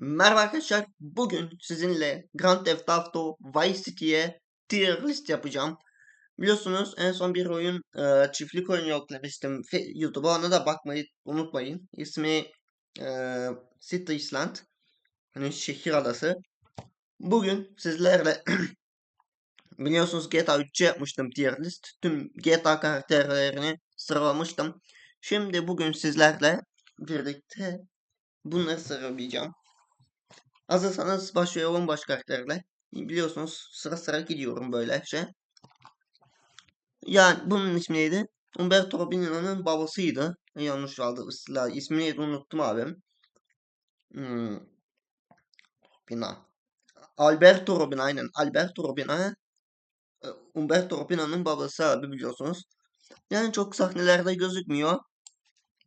Merhaba arkadaşlar. Bugün sizinle Grand Theft Auto Vice City'ye tier list yapacağım. Biliyorsunuz en son bir oyun e, çiftlik oyunu yüklemiştim YouTube'a. Ona da bakmayı unutmayın. İsmi e, City Island. Hani şehir adası. Bugün sizlerle biliyorsunuz GTA 3'e yapmıştım tier list. Tüm GTA karakterlerini sıralamıştım. Şimdi bugün sizlerle birlikte bunları sıralayacağım. Hazırsanız başlayalım baş karakterle. Biliyorsunuz sıra sıra gidiyorum böyle şey. Yani bunun ismi neydi? Umberto Robinho'nun babasıydı. Yanlış aldı ıslah. İsmini neydi unuttum abim. Hmm. Bina. Alberto Robin aynen. Alberto Robina. e, Umberto Robinho'nun babası abi biliyorsunuz. Yani çok sahnelerde gözükmüyor.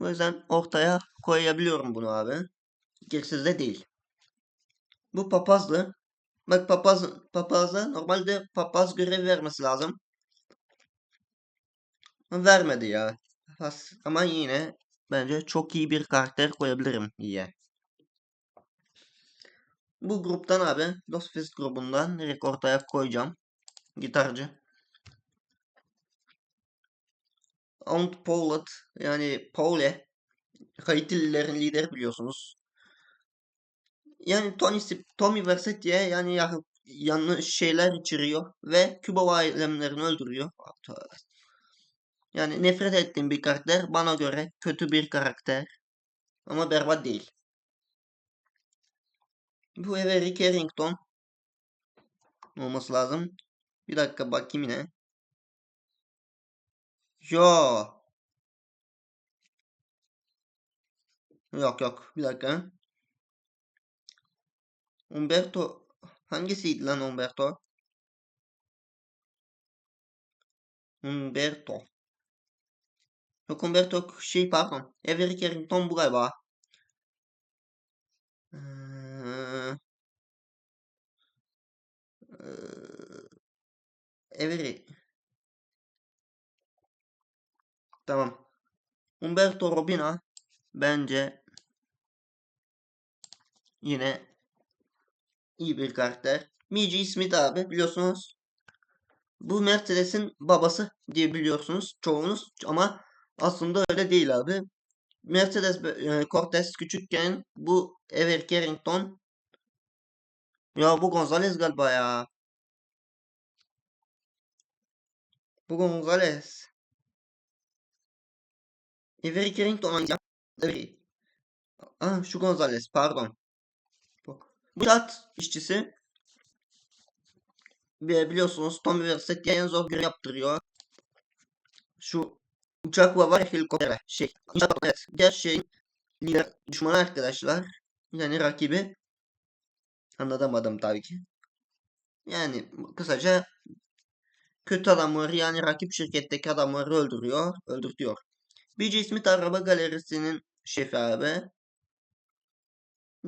O yüzden ortaya koyabiliyorum bunu abi. Gerisiz de değil. Bu papazdı. Bak papaz papaza normalde papaz görev vermesi lazım. Vermedi ya. Papaz. Ama yine bence çok iyi bir karakter koyabilirim iyi. Bu gruptan abi Lost Fist grubundan direkt ortaya koyacağım. Gitarcı. Aunt Paulette yani Paule Haitililerin lideri biliyorsunuz. Yani Tony Tommy Vercette'ye yani ya- yanlış şeyler içiriyor ve Küba ailemlerini öldürüyor. Yani nefret ettiğim bir karakter. Bana göre kötü bir karakter. Ama berbat değil. Bu eve Rick Harrington olması lazım. Bir dakika bakayım yine. Yo. Yok yok. Bir dakika. Umberto. Hangisiydi lan Umberto? Umberto. Yok Umberto şey pardon. Everett Harrington bu galiba. Ee, Everett. Tamam. Umberto Robina bence yine iyi bir karakter. Miji Smith abi biliyorsunuz. Bu Mercedes'in babası diye biliyorsunuz çoğunuz ama aslında öyle değil abi. Mercedes e, Cortez küçükken bu Ever Carrington ya bu Gonzales galiba ya. Bu Gonzales. Ever Carrington. Avery. Ah şu Gonzales pardon. Bu yat işçisi. Biliyorsunuz Tommy Vercette'ye en zor görev yaptırıyor. Şu uçakla var helikoptere şey. Evet. Diğer şey lider düşmanı arkadaşlar. Yani rakibi. Anlatamadım tabii ki. Yani kısaca kötü adamları yani rakip şirketteki adamları öldürüyor, öldürtüyor. BJ Smith araba galerisinin şefi abi.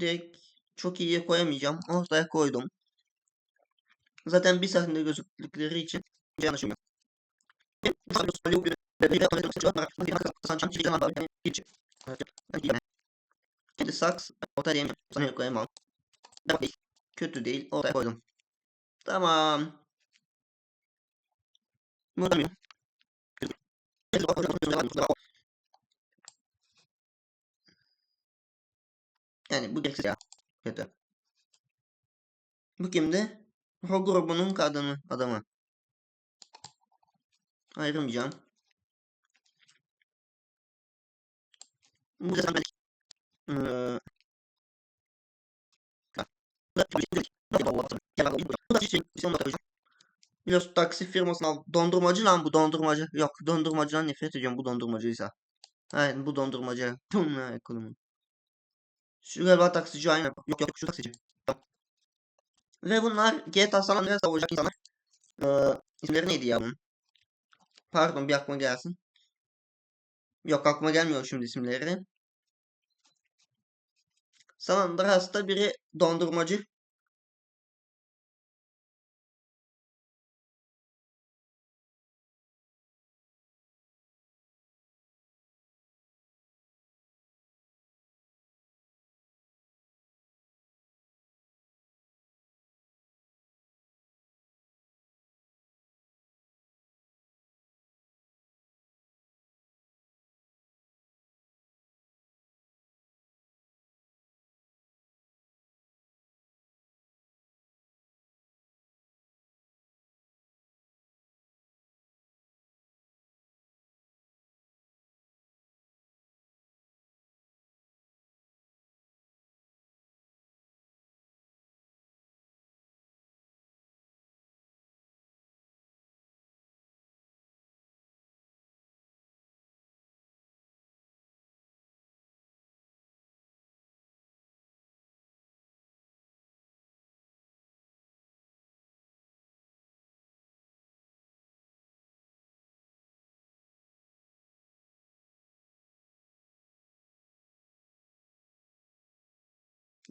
Direkt çok iyiye koyamayacağım. Ortaya koydum. Zaten bir sahnede gözüktükleri için yanlışım yok. Şimdi saks ortaya diyemiyorum. Sana koyamam. Kötü değil. Ortaya koydum. Tamam. Mutamıyorum. Yani bu gereksiz ya. Kötü. Bu kimdi? O grubunun kadını, adamı. Ayrılmayacağım. Bu sen ben... Ee... Biliyorsun taksi firmasına dondurmacı lan bu dondurmacı. Yok dondurmacıdan nefret ediyorum bu dondurmacıysa. Aynen bu dondurmacı. Tüm ekonomi. Şu galiba taksici aynen. Yok yok şu taksici. Ve bunlar GTA San Andreas savunacak insanlar. Ee, isimleri neydi ya bunun? Pardon bir aklıma gelsin. Yok aklıma gelmiyor şimdi isimleri. San Andreas'ta biri dondurmacı.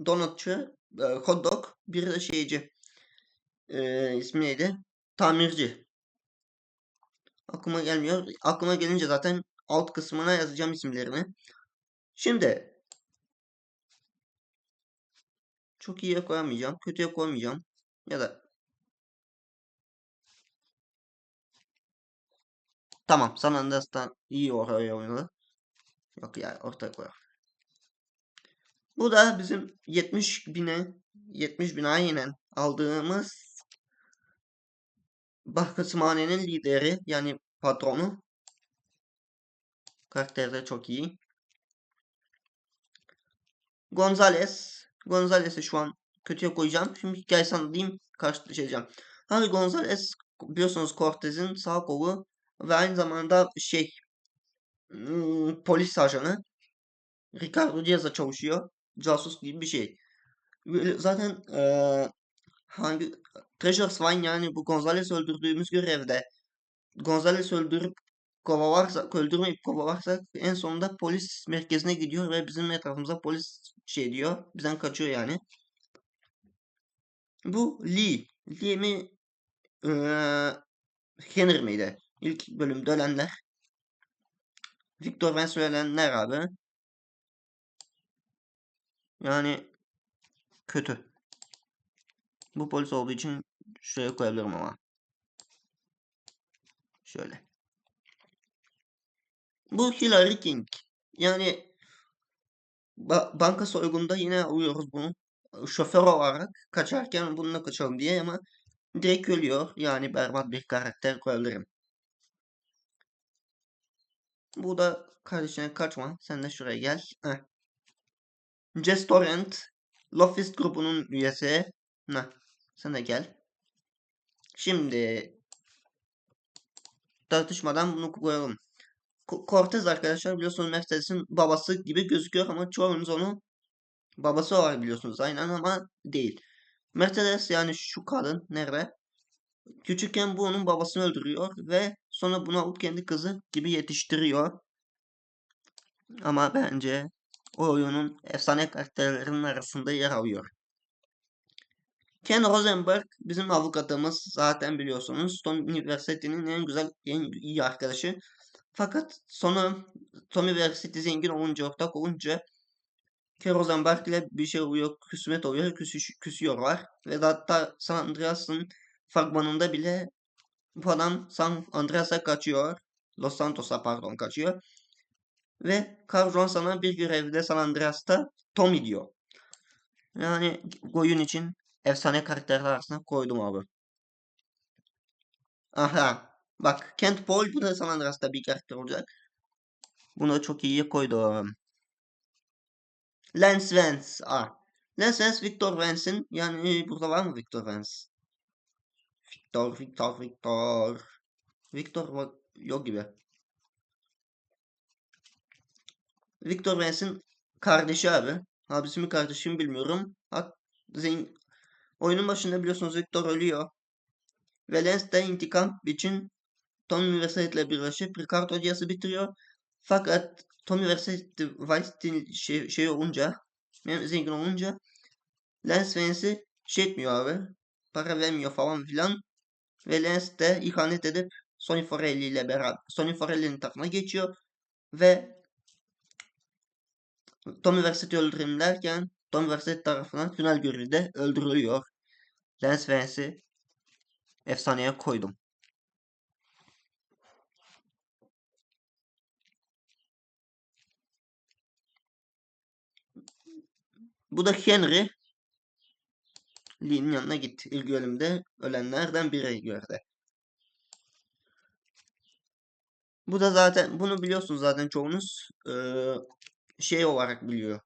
Donatçı, e, hot dog, biri de şeyci. E, ismi neydi? Tamirci. Aklıma gelmiyor. Aklıma gelince zaten alt kısmına yazacağım isimlerini. Şimdi çok iyiye koyamayacağım. Kötüye koymayacağım. Ya da Tamam. San Andreas'tan iyi oraya oynadı. Yok ya ortaya koyar. Bu da bizim 70 bine 70 bin aynen aldığımız Bahkısmane'nin lideri yani patronu. Karakteri de çok iyi. Gonzales. Gonzales'i şu an kötüye koyacağım. Şimdi hikayesini anlatayım. Karşılaşacağım. Harry Gonzales biliyorsunuz Cortez'in sağ kolu ve aynı zamanda şey hmm, polis ajanı. Ricardo Diaz'a çalışıyor. Casus gibi bir şey. Zaten eee, hangi Treasure Swine yani bu Gonzales öldürdüğümüz görevde Gonzales öldürüp kovalarsak, öldürmeyip kovalarsak en sonunda polis merkezine gidiyor ve bizim etrafımıza polis şey diyor. Bizden kaçıyor yani. Bu Lee. Lee mi eee Henry miydi? İlk bölümde ölenler. Victor Vance ölenler abi. Yani kötü. Bu polis olduğu için şuraya koyabilirim ama. Şöyle. Bu Hillary King. Yani ba banka soygununda yine alıyoruz bunu. Şoför olarak kaçarken bununla kaçalım diye ama direkt ölüyor. Yani berbat bir karakter koyabilirim. Bu da kardeşine kaçma. Sen de şuraya gel. Heh. Torrent. Lofist grubunun üyesi. Heh. Sen de gel. Şimdi tartışmadan bunu koyalım. Cortez arkadaşlar biliyorsunuz Mercedes'in babası gibi gözüküyor ama çoğunuz onu babası olarak biliyorsunuz aynen ama değil. Mercedes yani şu kadın nerede? Küçükken bu onun babasını öldürüyor ve sonra bunu alıp kendi kızı gibi yetiştiriyor. Ama bence o oyunun efsane karakterlerinin arasında yer alıyor. Ken Rosenberg bizim avukatımız zaten biliyorsunuz. Stone University'nin en güzel, en iyi arkadaşı. Fakat sonra Tommy ve City zengin olunca, ortak olunca Ken Rosenberg ile bir şey oluyor, küsmet oluyor, küsüş, küsüyorlar. Ve hatta San Andreas'ın fragmanında bile bu adam San Andreas'a kaçıyor. Los Santos'a pardon kaçıyor. Ve Carl Johnson'a bir görevde San Andreas'ta Tommy diyor. Yani oyun için efsane karakterler arasına koydum abi. Aha. Bak Kent Paul bu da San Andreas'ta bir karakter olacak. Bunu çok iyi koydum. Lance Vance. Ah. Lance Vance Victor Vance'in yani burada var mı Victor Vance? Victor, Victor, Victor. Victor yok gibi. Victor Vance'in kardeşi abi. Abisi mi kardeşim bilmiyorum. Hat, zengin, oyunun başında biliyorsunuz Victor ölüyor. Ve Lance de intikam için Tom Versailles ile birleşip Ricardo Diaz'ı bitiriyor. Fakat Tommy Versailles Weiss'in şey, şey olunca yani zengin olunca Lance Vance'i şey etmiyor abi. Para vermiyor falan filan. Ve Lance de ihanet edip Sonny Forelli ile beraber Sonny Forelli'nin tarafına geçiyor. Ve Tommy Versetti öldüreyim derken Tommy Versetti tarafından final görevde öldürülüyor. Lance Vance'i efsaneye koydum. Bu da Henry. Lee'nin yanına gitti. İlk bölümde ölenlerden biri gördü. Bu da zaten bunu biliyorsunuz zaten çoğunuz ee, şey olarak biliyor.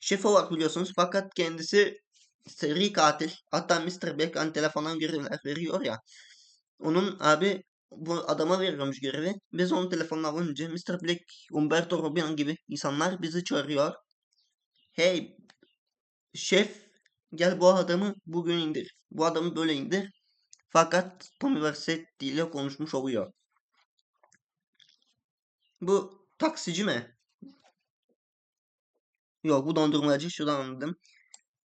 Şef olarak biliyorsunuz fakat kendisi seri katil. Hatta Mr. Beck telefondan görevler veriyor ya. Onun abi bu adama veriyormuş görevi. Biz onun telefonunu alınca Mr. Black, Umberto Robin gibi insanlar bizi çağırıyor. Hey şef gel bu adamı bugün indir. Bu adamı böyle indir. Fakat Versetti ile konuşmuş oluyor. Bu taksici mi? Yok bu dondurmacı şuradan anladım.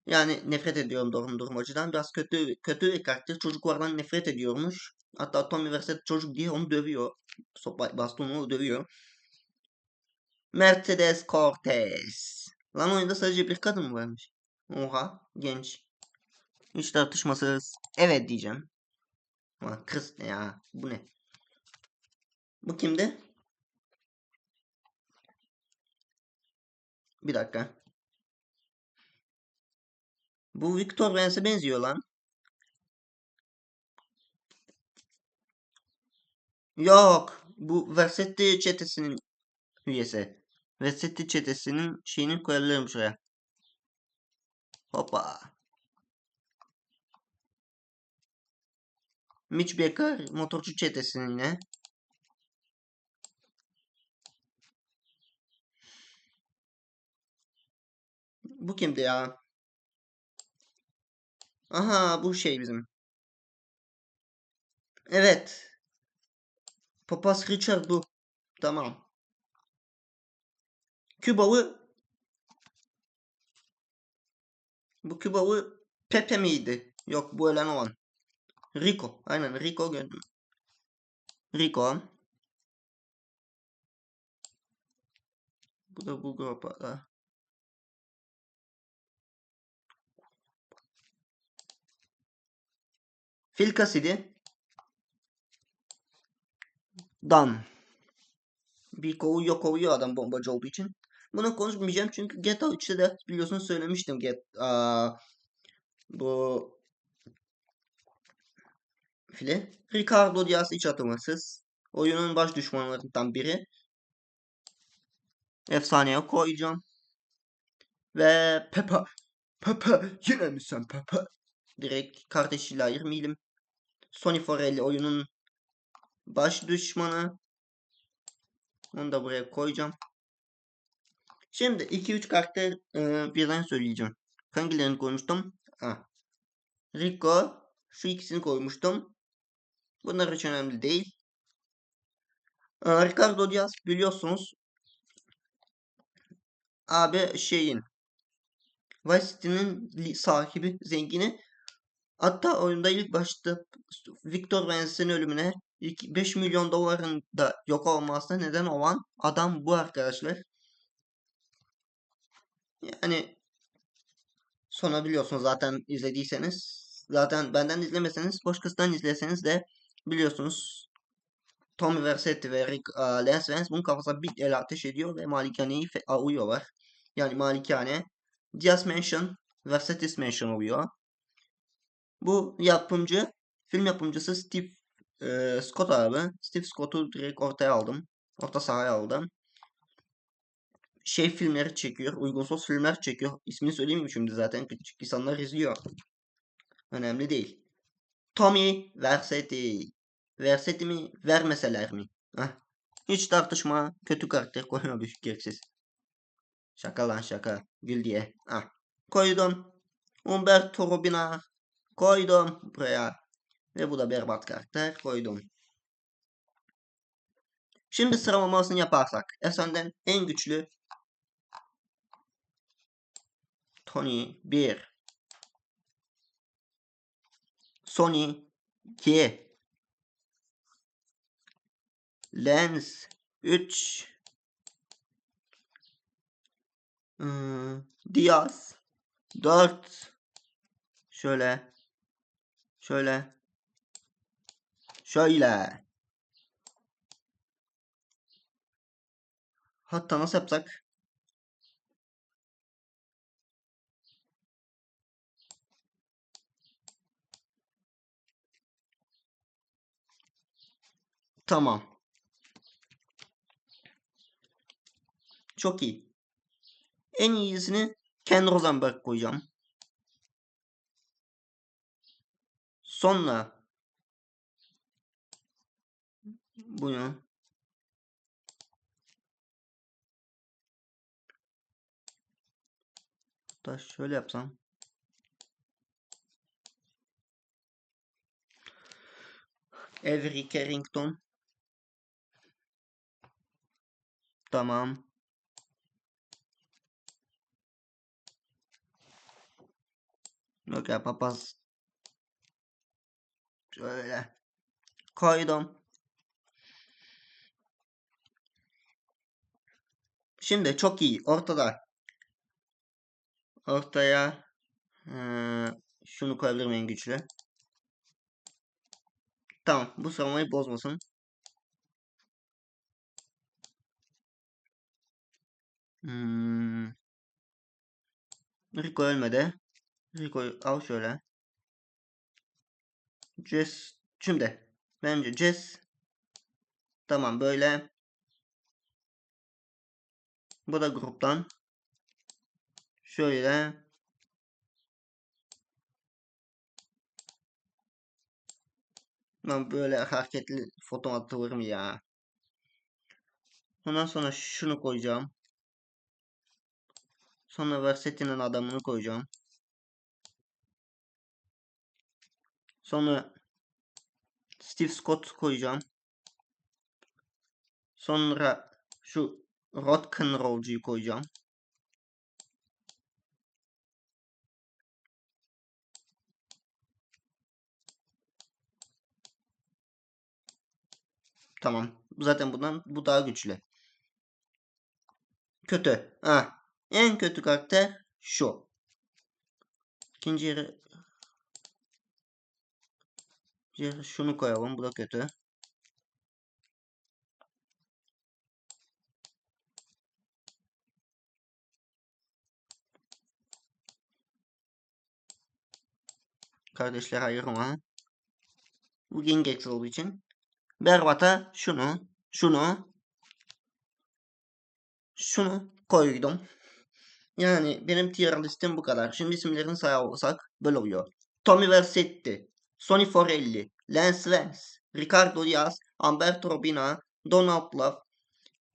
Yani nefret ediyorum dondurmacıdan. Biraz kötü kötü bir karakter. Çocuklardan nefret ediyormuş. Hatta Tommy Verset çocuk diye onu dövüyor. Sopa bastonunu dövüyor. Mercedes Cortez. Lan oyunda sadece bir kadın mı varmış? Oha genç. Hiç tartışmasız. Evet diyeceğim. Ama kız ne ya? Bu ne? Bu kimdi? Bir dakika. Bu Victor Vance'e benziyor lan. Yok. Bu Versetti çetesinin üyesi. Versetti çetesinin şeyini koyalım şuraya. Hoppa. Mitch Baker motorcu çetesinin yine. Bu kimdi ya? Aha bu şey bizim. Evet. Papaz Richard bu. Tamam. Kübalı bu Kübalı Pepe miydi? Yok bu ölen olan. Rico. Aynen Rico gördüm. Rico. Bu da bu grupa. Phil Cassidy. Dan. Bir kovuyor kovuyor adam bombacı olduğu için. Bunu konuşmayacağım çünkü GTA 3'te de biliyorsunuz söylemiştim. Get, aa, bu file. Ricardo Diaz hiç atılmasız. Oyunun baş düşmanlarından biri. Efsaneye koyacağım. Ve Peppa. Peppa yine mi sen Peppa? Direkt kardeşiyle ayırmayalım. Sony Forelli oyunun baş düşmanı. Onu da buraya koyacağım. Şimdi 2-3 karakter e, birden söyleyeceğim. Hangilerini koymuştum? Ha. Rico. Şu ikisini koymuştum. Bunlar hiç önemli değil. E, Ricardo Diaz biliyorsunuz. Abi şeyin. Vice sahibi, zengini. Hatta oyunda ilk başta Victor Vance'in ölümüne 5 milyon doların da yok olmasına neden olan adam bu arkadaşlar. Yani sonra biliyorsunuz zaten izlediyseniz zaten benden izlemeseniz başkasından izleseniz de biliyorsunuz Tommy Versetti ve Rick uh, Lance Vance bunun kafasına bir el ateş ediyor ve malikaneyi uyuyorlar. Yani malikane Diaz Mansion Versetti's Mansion oluyor. Bu yapımcı film yapımcısı Steve e, Scott abi. Steve Scott'u direkt ortaya aldım. Orta sahaya aldım. Şey filmleri çekiyor. Uygunsuz filmler çekiyor. İsmini söyleyeyim şimdi zaten? Küçük insanlar izliyor. Önemli değil. Tommy Versetti. Versetti mi? Vermeseler mi? Heh. Hiç tartışma. Kötü karakter koyma bir gereksiz. Şaka lan şaka. Gül diye. Ah. Koydum. Umberto Robina. Koydum buraya. Ve bu da berbat karakter. Koydum. Şimdi sıralamasını yaparsak. Efsaneden en güçlü Tony 1 Sony 2 Lens 3 hmm, Diaz 4 Şöyle Şöyle Şöyle Hatta nasıl yapsak? Tamam. Çok iyi. En iyisini Ken Rosenberg koyacağım. Sonra bunu da şöyle yapsam Avery Carrington Tamam. Yok ya papaz. Şöyle. Koydum. Şimdi çok iyi. Ortada. Ortaya eee, şunu koyabilirim en güçlü. Tamam. Bu savunmayı bozmasın. Hmm. Rico ölmedi. Rico'yu al şöyle. Jess. Şimdi. Bence Jess. Tamam böyle. Bu da gruptan. Şöyle. Ben böyle hareketli foto atılırım ya. Ondan sonra şunu koyacağım. Sonra Verseti'nin adamını koyacağım. Sonra Steve Scott koyacağım. Sonra şu Rock'n'Roll'cuyu koyacağım. Tamam. Zaten bundan bu daha güçlü. Kötü. Ha. En kötü karakter şu. İkinci yere şunu koyalım. Bu da kötü. Kardeşler ayırma. Bu Gingex olduğu için. Berbat'a şunu, şunu, şunu koydum. Yani benim tier listem bu kadar. Şimdi isimlerini sayarsak böyle oluyor. Tommy Versetti, Sonny Forelli, Lance Vance, Ricardo Diaz, Humberto Robina, Donald Love,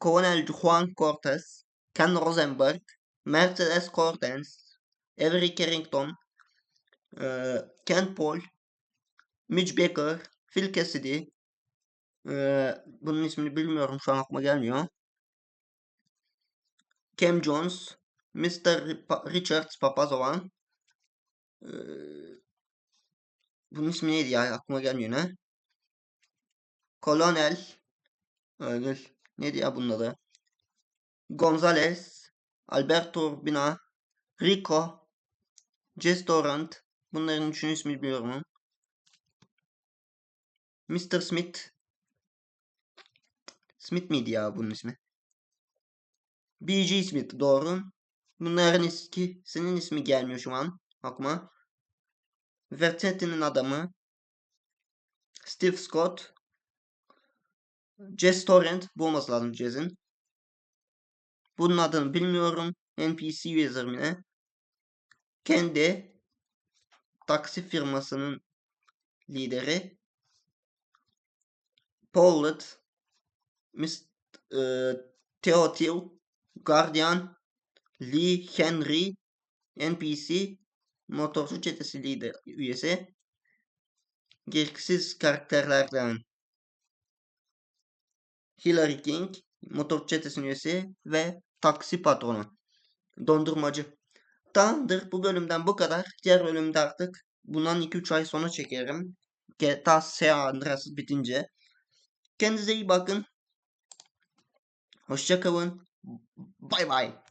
Colonel Juan Cortez, Ken Rosenberg, Mercedes Cordens, Avery Carrington, eee, Ken Paul, Mitch Baker, Phil Cassidy, eee, bunun ismini bilmiyorum şu an aklıma gelmiyor. Cam Jones, Mr. Richards Papazovan. Eee, bunun ismi neydi ya? Aklıma gelmiyor ne? Colonel. Öyle. Neydi ya bunun adı? Gonzalez. Alberto Urbina. Rico. Jess Dorant. Bunların üçünün ismini bilmiyorum. Mr. Smith. Smith miydi ya bunun ismi? B.G. Smith doğru. Bunların eski senin ismi gelmiyor şu an aklıma. Vertetti'nin adamı. Steve Scott. Jess Torrent. Bu olması lazım Jess'in. Bunun adını bilmiyorum. NPC user mi ne? Kendi taksi firmasının lideri. Paulette. Mr. eee, Theotil. Guardian. Lee Henry. NPC. Motorcu çetesi lider üyesi. Gereksiz karakterlerden Hillary King, motor çetesinin üyesi ve taksi patronu. Dondurmacı. Tamamdır bu bölümden bu kadar. Diğer bölümde artık bundan 2-3 ay sonra çekerim. GTA San Andreas bitince. Kendinize iyi bakın. Hoşça kalın. Bay bay.